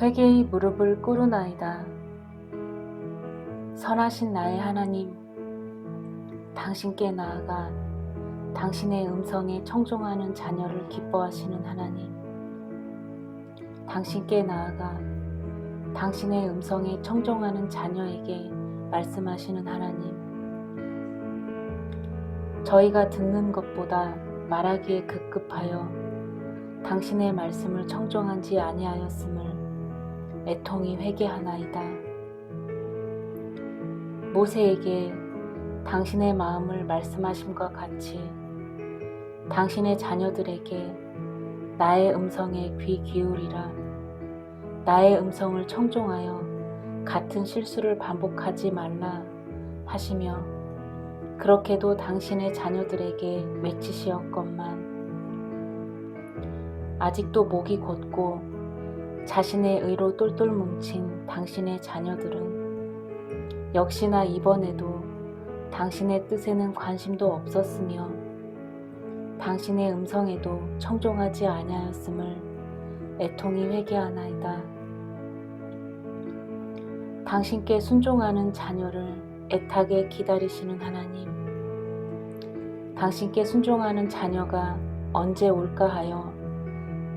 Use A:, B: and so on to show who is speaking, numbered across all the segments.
A: 회개의 무릎을 꿇으나이다. 선하신 나의 하나님, 당신께 나아가 당신의 음성에 청종하는 자녀를 기뻐하시는 하나님, 당신께 나아가 당신의 음성에 청종하는 자녀에게 말씀하시는 하나님, 저희가 듣는 것보다 말하기에 급급하여 당신의 말씀을 청종한지 아니하였음을 애통이 회개하나이다. 모세에게 당신의 마음을 말씀하심과 같이 당신의 자녀들에게 나의 음성에 귀 기울이라 나의 음성을 청종하여 같은 실수를 반복하지 말라 하시며 그렇게도 당신의 자녀들에게 외치시었건만 아직도 목이 곧고 자신의 의로 똘똘 뭉친 당신의 자녀들은 역시나 이번에도 당신의 뜻에는 관심도 없었으며 당신의 음성에도 청종하지 아니하였음을 애통이 회개하나이다. 당신께 순종하는 자녀를 애타게 기다리시는 하나님, 당신께 순종하는 자녀가 언제 올까 하여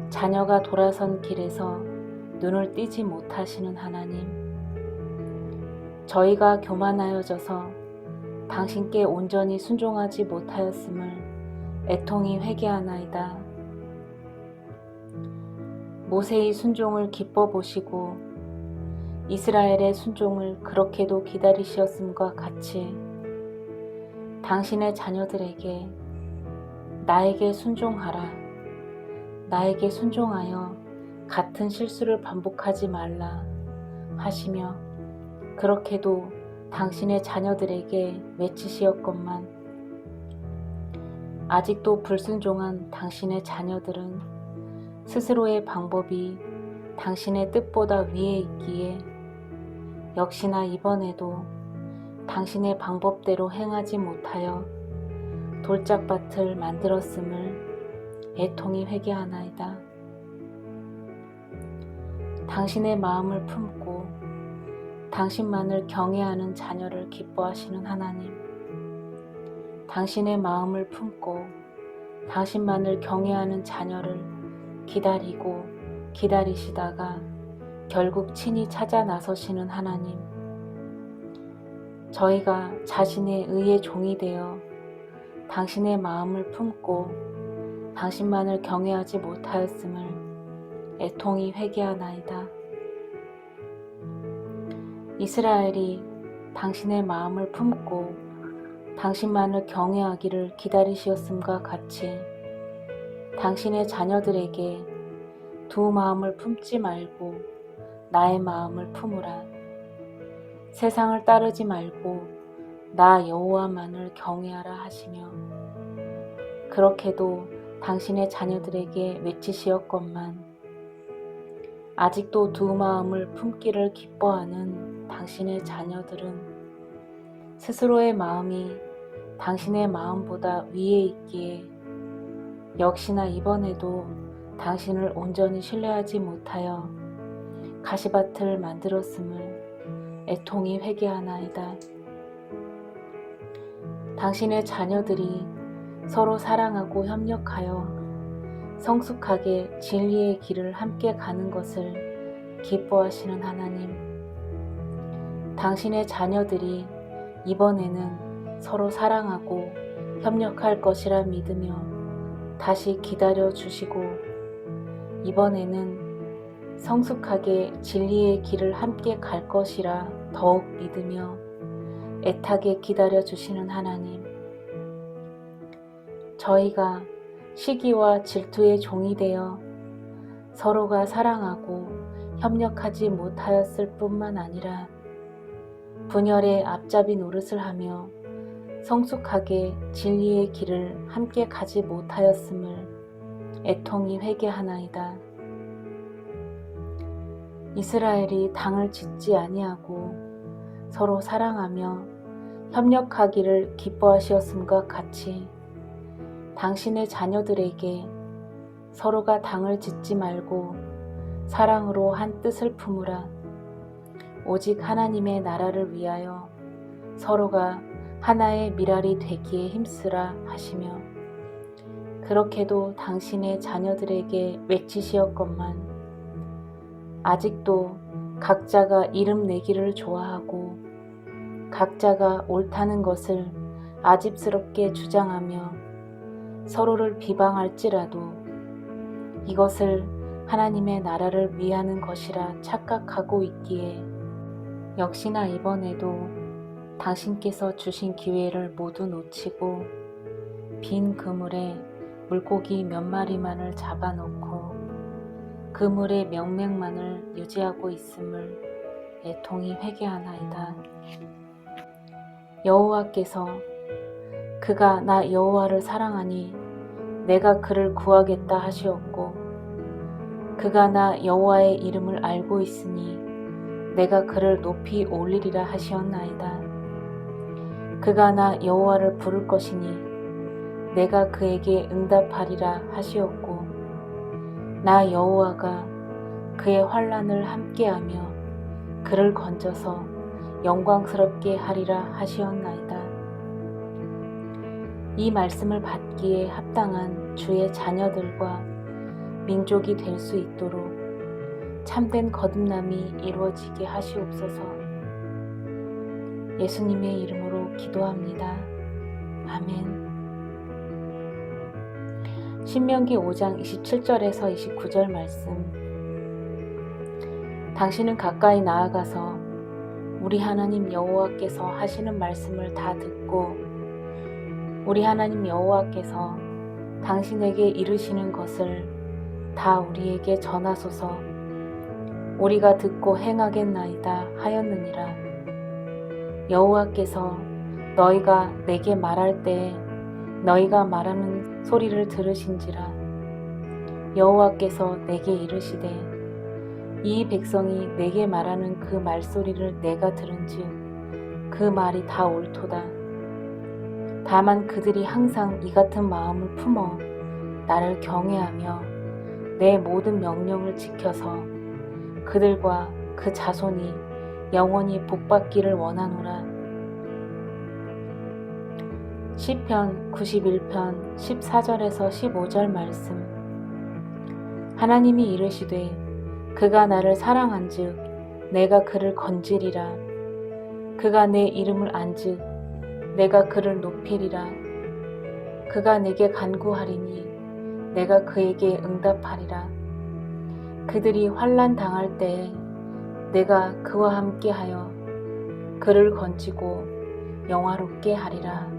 A: 자녀가 돌아선 길에서 눈을 띄지 못하시는 하나님, 저희가 교만하여져서 당신께 온전히 순종하지 못하였음을 애통이 회개하나이다. 모세의 순종을 기뻐 보시고 이스라엘의 순종을 그렇게도 기다리시었음과 같이 당신의 자녀들에게 나에게 순종하라. 나에게 순종하여 같은 실수를 반복하지 말라 하시며 그렇게도 당신의 자녀들에게 외치시었건만 아직도 불순종한 당신의 자녀들은 스스로의 방법이 당신의 뜻보다 위에 있기에 역시나 이번에도 당신의 방법대로 행하지 못하여 돌짝밭을 만들었음을 애통이 회개하나이다. 당신의 마음을 품고 당신만을 경외하는 자녀를 기뻐하시는 하나님. 당신의 마음을 품고 당신만을 경외하는 자녀를 기다리고 기다리시다가 결국 친히 찾아 나서시는 하나님. 저희가 자신의 의의 종이 되어 당신의 마음을 품고 당신만을 경외하지 못하였음을 애통이 회개하나이다. 이스라엘이 당신의 마음을 품고 당신만을 경외하기를 기다리시었음과 같이 당신의 자녀들에게 두 마음을 품지 말고 나의 마음을 품으라. 세상을 따르지 말고 나 여호와만을 경외하라 하시며 그렇게도 당신의 자녀들에게 외치시었건만 아직도 두 마음을 품기를 기뻐하는 당신의 자녀들은 스스로의 마음이 당신의 마음보다 위에 있기에 역시나 이번에도 당신을 온전히 신뢰하지 못하여 가시밭을 만들었음을 애통이 회개하나이다. 당신의 자녀들이 서로 사랑하고 협력하여 성숙하게 진리의 길을 함께 가는 것을 기뻐하시는 하나님. 당신의 자녀들이 이번에는 서로 사랑하고 협력할 것이라 믿으며 다시 기다려 주시고 이번에는 성숙하게 진리의 길을 함께 갈 것이라 더욱 믿으며 애타게 기다려 주시는 하나님. 저희가 시기와 질투의 종이 되어 서로가 사랑하고 협력하지 못하였을 뿐만 아니라 분열의 앞잡이 노릇을 하며 성숙하게 진리의 길을 함께 가지 못하였음을 애통이 회개하나이다. 이스라엘이 당을 짓지 아니하고 서로 사랑하며 협력하기를 기뻐하시었음과 같이 당신의 자녀들에게 서로가 당을 짓지 말고 사랑으로 한 뜻을 품으라. 오직 하나님의 나라를 위하여 서로가 하나의 미랄이 되기에 힘쓰라 하시며 그렇게도 당신의 자녀들에게 외치시었건만 아직도 각자가 이름 내기를 좋아하고 각자가 옳다는 것을 아집스럽게 주장하며 서로를 비방할지라도 이것을 하나님의 나라를 위하는 것이라 착각하고 있기에 역시나 이번에도 당신께서 주신 기회를 모두 놓치고 빈 그물에 물고기 몇 마리만을 잡아놓고 그물의 명맥만을 유지하고 있음을 애통이 회개하나이다. 여호와께서 그가 나 여호와를 사랑하니 내가 그를 구하겠다 하시었고 그가 나 여호와의 이름을 알고 있으니 내가 그를 높이 올리리라 하시었나이다. 그가 나 여호와를 부를 것이니 내가 그에게 응답하리라 하시었고 나 여호와가 그의 환란을 함께하며 그를 건져서 영광스럽게 하리라 하시었나이다. 이 말씀을 받기에 합당한 주의 자녀들과 민족이 될 수 있도록 참된 거듭남이 이루어지게 하시옵소서. 예수님의 이름으로 기도합니다. 아멘. 신명기 5장 27절에서 29절 말씀. 당신은 가까이 나아가서 우리 하나님 여호와께서 하시는 말씀을 다 듣고 우리 하나님 여호와께서 당신에게 이르시는 것을 다 우리에게 전하소서. 우리가 듣고 행하겠나이다 하였느니라. 여호와께서 너희가 내게 말할 때에 너희가 말하는 소리를 들으신지라. 여호와께서 내게 이르시되 이 백성이 내게 말하는 그 말소리를 내가 들은즉 그 말이 다 옳도다 다만 그들이 항상 이 같은 마음을 품어 나를 경외하며 내 모든 명령을 지켜서 그들과 그 자손이 영원히 복받기를 원하노라. 시편 91편 14절에서 15절 말씀 하나님이 이르시되 그가 나를 사랑한즉 내가 그를 건지리라 그가 내 이름을 안즉 내가 그를 높이리라. 그가 내게 간구하리니 내가 그에게 응답하리라. 그들이 환난 당할 때에 내가 그와 함께하여 그를 건지고 영화롭게 하리라